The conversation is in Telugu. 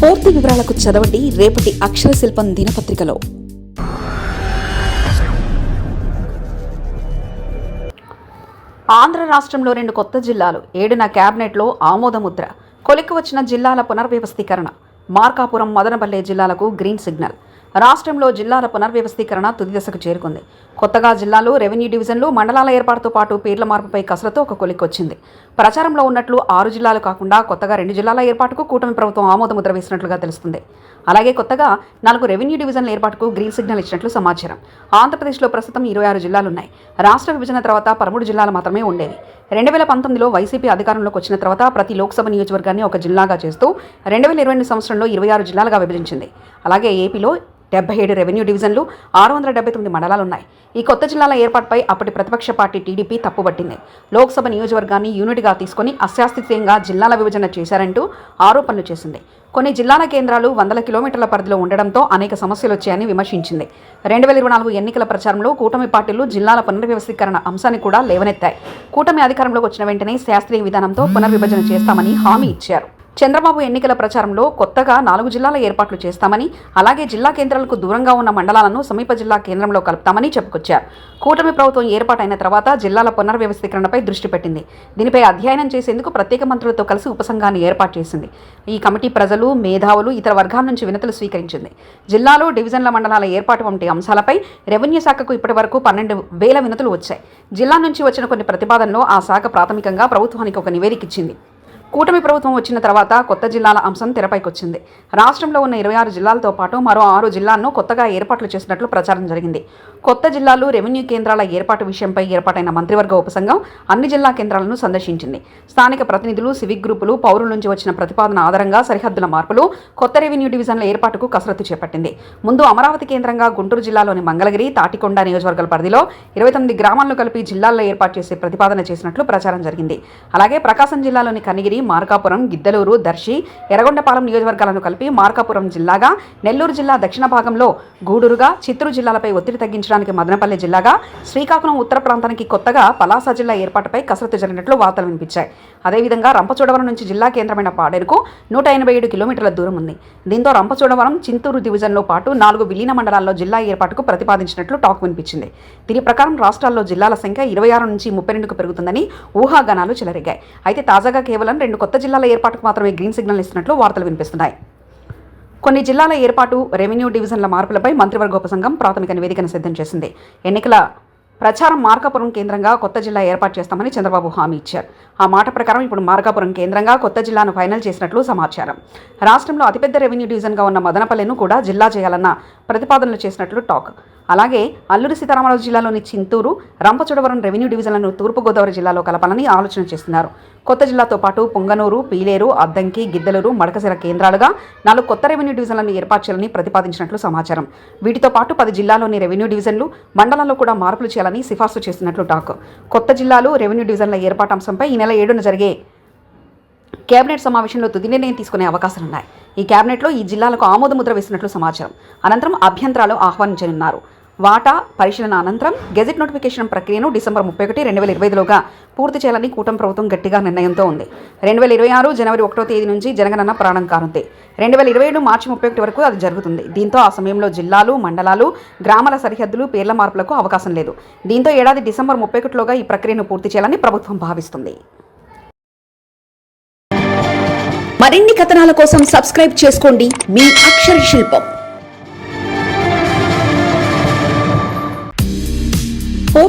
పూర్తి వివరాలకు చదవండి రేపటి అక్షర శిల్పం దినపత్రికలో. ఆంధ్ర రాష్ట్రంలో రెండు కొత్త జిల్లాలు ఏడున కేబినెట్లో ఆమోదముద్ర. కొలిక్కి వచ్చిన జిల్లాల పునర్వ్యవస్థీకరణ. మార్కాపురం మదనపల్లె జిల్లాలకు గ్రీన్ సిగ్నల్. రాష్ట్రంలో జిల్లాల పునర్వ్యవస్థీకరణ తుది దశకు చేరుకుంది. కొత్తగా జిల్లాలు రెవెన్యూ డివిజన్లు మండలాల ఏర్పాటుతో పాటు పేర్ల మార్పుపై కసరత్తు ఒక కొలిక్కొచ్చింది ప్రచారంలో ఉన్నట్లు ఆరు జిల్లాలు కాకుండా కొత్తగా రెండు జిల్లాల ఏర్పాటుకు కూటమి ప్రభుత్వం ఆమోదముద్ర వేసినట్లుగా తెలుస్తుంది. అలాగే కొత్తగా నాలుగు రెవెన్యూ డివిజన్ల ఏర్పాటుకు గ్రీన్ సిగ్నల్ ఇచ్చినట్లు సమాచారం. ఆంధ్రప్రదేశ్లో ప్రస్తుతం ఇరవై ఆరు జిల్లాలున్నాయి. రాష్ట్ర విభజన తర్వాత పదమూడు జిల్లాలు మాత్రమే ఉండేవి. రెండు వేల పంతొమ్మిదిలో వైసీపీ అధికారంలోకి వచ్చిన తర్వాత ప్రతి లోక్సభ నియోజకవర్గాన్ని ఒక జిల్లాగా చేస్తూ రెండు వేల ఇరవై రెండు సంవత్సరంలో ఇరవై ఆరు జిల్లాలుగా విభజించింది. అలాగే ఏపీలో డెబ్బై ఏడు రెవెన్యూ డివిజన్లు ఆరు వందల డెబ్బై తొమ్మిది మండలాలు ఉన్నాయి ఈ కొత్త జిల్లాల ఏర్పాటుపై అప్పటి ప్రతిపక్ష పార్టీ టీడీపీ తప్పుపట్టింది లోక్సభ నియోజకవర్గాన్ని యూనిట్గా తీసుకొని అశాస్త్రీయంగా జిల్లాల విభజన చేశారంటూ ఆరోపణలు చేసింది. కొన్ని జిల్లాల కేంద్రాలు వందల కిలోమీటర్ల పరిధిలో ఉండడంతో అనేక సమస్యలు వచ్చాయని విమర్శించింది. రెండు వేల ఇరవై నాలుగు ఎన్నికల ప్రచారంలో కూటమి పార్టీలు జిల్లాల పునర్వ్యవస్థీకరణ అంశాన్ని కూడా లేవనెత్తాయి. కూటమి అధికారంలోకి వచ్చిన వెంటనే శాస్త్రీయ విధానంతో పునర్విభజన చేస్తామని హామీ ఇచ్చారు. చంద్రబాబు ఎన్నికల ప్రచారంలో కొత్తగా నాలుగు జిల్లాల ఏర్పాట్లు చేస్తామని అలాగే జిల్లా కేంద్రాలకు దూరంగా ఉన్న మండలాలను సమీప జిల్లా కేంద్రంలో కలుపుతామని చెప్పుకొచ్చారు. కూటమి ప్రభుత్వం ఏర్పాటైన తర్వాత జిల్లాల పునర్వ్యవస్థీకరణపై దృష్టి పెట్టింది. దీనిపై అధ్యయనం చేసేందుకు ప్రత్యేక మంత్రులతో కలిసి ఉపసంఘాన్ని ఏర్పాటు చేసింది. ఈ కమిటీ ప్రజలు మేధావులు ఇతర వర్గాల నుంచి వినతులు స్వీకరించింది. జిల్లాలో డివిజన్ల మండలాల ఏర్పాటు వంటి అంశాలపై రెవెన్యూ శాఖకు ఇప్పటి వరకు పన్నెండు వేల వినతులు వచ్చాయి. జిల్లా నుంచి వచ్చిన కొన్ని ప్రతిపాదనలో ఆ శాఖ ప్రాథమికంగా ప్రభుత్వానికి ఒక నివేదిక ఇచ్చింది. కూటమి ప్రభుత్వం వచ్చిన తర్వాత కొత్త జిల్లాల అంశం తెరపైకొచ్చింది. రాష్ట్రంలో ఉన్న ఇరవై ఆరు జిల్లాలతో పాటు మరో ఆరు జిల్లాలను కొత్తగా ఏర్పాట్లు చేసినట్లు ప్రచారం జరిగింది. కొత్త జిల్లాలు రెవెన్యూ కేంద్రాల ఏర్పాటు విషయంపై ఏర్పాటైన మంత్రివర్గ ఉపసంఘం అన్ని జిల్లా కేంద్రాలను సందర్శించింది. స్థానిక ప్రతినిధులు సివిక్ గ్రూపులు పౌరుల నుంచి వచ్చిన ప్రతిపాదన ఆధారంగా సరిహద్దుల మార్పులు కొత్త రెవెన్యూ డివిజన్ల ఏర్పాటుకు కసరత్తు చేపట్టింది. ముందు అమరావతి కేంద్రంగా గుంటూరు జిల్లాలోని మంగళగిరి తాటికొండ నియోజకవర్గాల పరిధిలో ఇరవై తొమ్మిది గ్రామాలను కలిపి జిల్లాల్లో ఏర్పాటు చేసే ప్రతిపాదన చేసినట్లు ప్రచారం జరిగింది. అలాగే ప్రకాశం జిల్లాలోని కనిగిరి మార్కాపురం గిద్దలూరు దర్శి ఎర్రగొండపాలెం నియోజకవర్గాలను కలిపి మార్కాపురం జిల్లాగా నెల్లూరు జిల్లా దక్షిణ భాగంలో గూడూరుగా చిత్తూరు జిల్లాలపై ఒత్తిడి తగ్గించడానికి మదనపల్లి జిల్లాగా శ్రీకాకుళం ఉత్తర ప్రాంతానికి కొత్తగా పలాస జిల్లా ఏర్పాటుపై కసరత్తు జరిగినట్లు వార్తలు వినిపించాయి. అదేవిధంగా రంపచోడవరం నుంచి జిల్లా కేంద్రమైన పాడేరుకు నూట ఎనభై ఏడు కిలోమీటర్ల దూరం ఉంది. దీంతో రంపచోడవరం చింతూరు డివిజన్లో పాటు నాలుగు విలీన మండలాల్లో జిల్లా ఏర్పాటుకు ప్రతిపాదించినట్లు టాక్ వినిపించింది. దీని ప్రకారం రాష్ట్రాల్లో జిల్లాల సంఖ్య ఇరవై ఆరు నుంచి ముప్పై రెండుకు పెరుగుతుందని ఊహాగానాలు చెలరేగాయి. అయితే తాజాగా కేవలం రెండు కొత్త జిల్లాల ఏర్పాటుకు మాత్రమే గ్రీన్ సిగ్నల్ ఇస్తున్నట్లు వార్తలు వినిపిస్తున్నాయి. కొన్ని జిల్లాల ఏర్పాటు రెవెన్యూ డివిజన్ల మార్పులపై మంత్రివర్గోప సంఘం ప్రాథమిక నివేదికను సిద్ధం చేసింది. ఎన్నికల ప్రచారం మార్కాపురం కేంద్రంగా కొత్త జిల్లా ఏర్పాటు చేస్తామని చంద్రబాబు హామీ ఇచ్చారు. ఆ మాట ప్రకారం ఇప్పుడు మార్కాపురం కేంద్రంగా కొత్త జిల్లాను ఫైనల్ చేసినట్లు సమాచారం. రాష్ట్రంలో అతిపెద్ద రెవెన్యూ డివిజన్గా ఉన్న మదనపల్లెను కూడా జిల్లా చేయాలన్న ప్రతిపాదనలు చేసినట్లు టాక్. అలాగే అల్లూరి సీతారామరాజు జిల్లాలోని చింతూరు రంపచోడవరం రెవెన్యూ డివిజన్లను తూర్పుగోదావరి జిల్లాలో కలపాలని ఆలోచన చేస్తున్నారు. కొత్త జిల్లాతో పాటు పొంగనూరు పీలేరు అద్దంకి గిద్దలూరు మడకసిర కేంద్రాలుగా నాలుగు కొత్త రెవెన్యూ డివిజన్లను ఏర్పాటు చేయాలని ప్రతిపాదించినట్లు సమాచారం. వీటితో పాటు పది జిల్లాలోని రెవెన్యూ డివిజన్లు మండలాల్లో కూడా మార్పులు చేయాలని సిఫార్సు చేసినట్లు టాక్. కొత్త జిల్లాలు రెవెన్యూ డివిజన్ల ఏర్పాటు అంశంపై ఈ నెల ఏడున జరిగే కేబినెట్ సమావేశంలో తుది నిర్ణయం తీసుకునే అవకాశాలున్నాయి. ఈ కేబినెట్లో ఈ జిల్లాలకు ఆమోదముద్ర వేసినట్లు సమాచారం. అనంతరం అభ్యంతరాలు ఆహ్వానించనున్నారు. వాటా పరిశీలన అనంతరం గెజెట్ నోటిఫికేషన్ ప్రక్రియను డిసెంబర్ ముప్పై ఒకటి రెండు వేల ఇరవై ఐదులోగా పూర్తి చేయాలని కూటమి ప్రభుత్వం గట్టిగా నిర్ణయంతో ఉంది. రెండు వేల ఇరవై ఆరు జనవరి ఒకటో తేదీ నుంచి జనగణన ప్రాణం కానుంది. రెండు వేల ఇరవై ఏడు మార్చి ముప్పై ఒకటి వరకు అది జరుగుతుంది. దీంతో ఆ సమయంలో జిల్లాలు మండలాలు గ్రామాల సరిహద్దులు పేర్ల మార్పులకు అవకాశం లేదు. దీంతో ఏడాది డిసెంబర్ ముప్పై ఒకటిలోగా ఈ ప్రక్రియను పూర్తి చేయాలని ప్రభుత్వం భావిస్తుంది. మరిన్ని కథనాల కోసం సబ్స్క్రైబ్ చేసుకోండి. మీ అక్షర శిల్పం.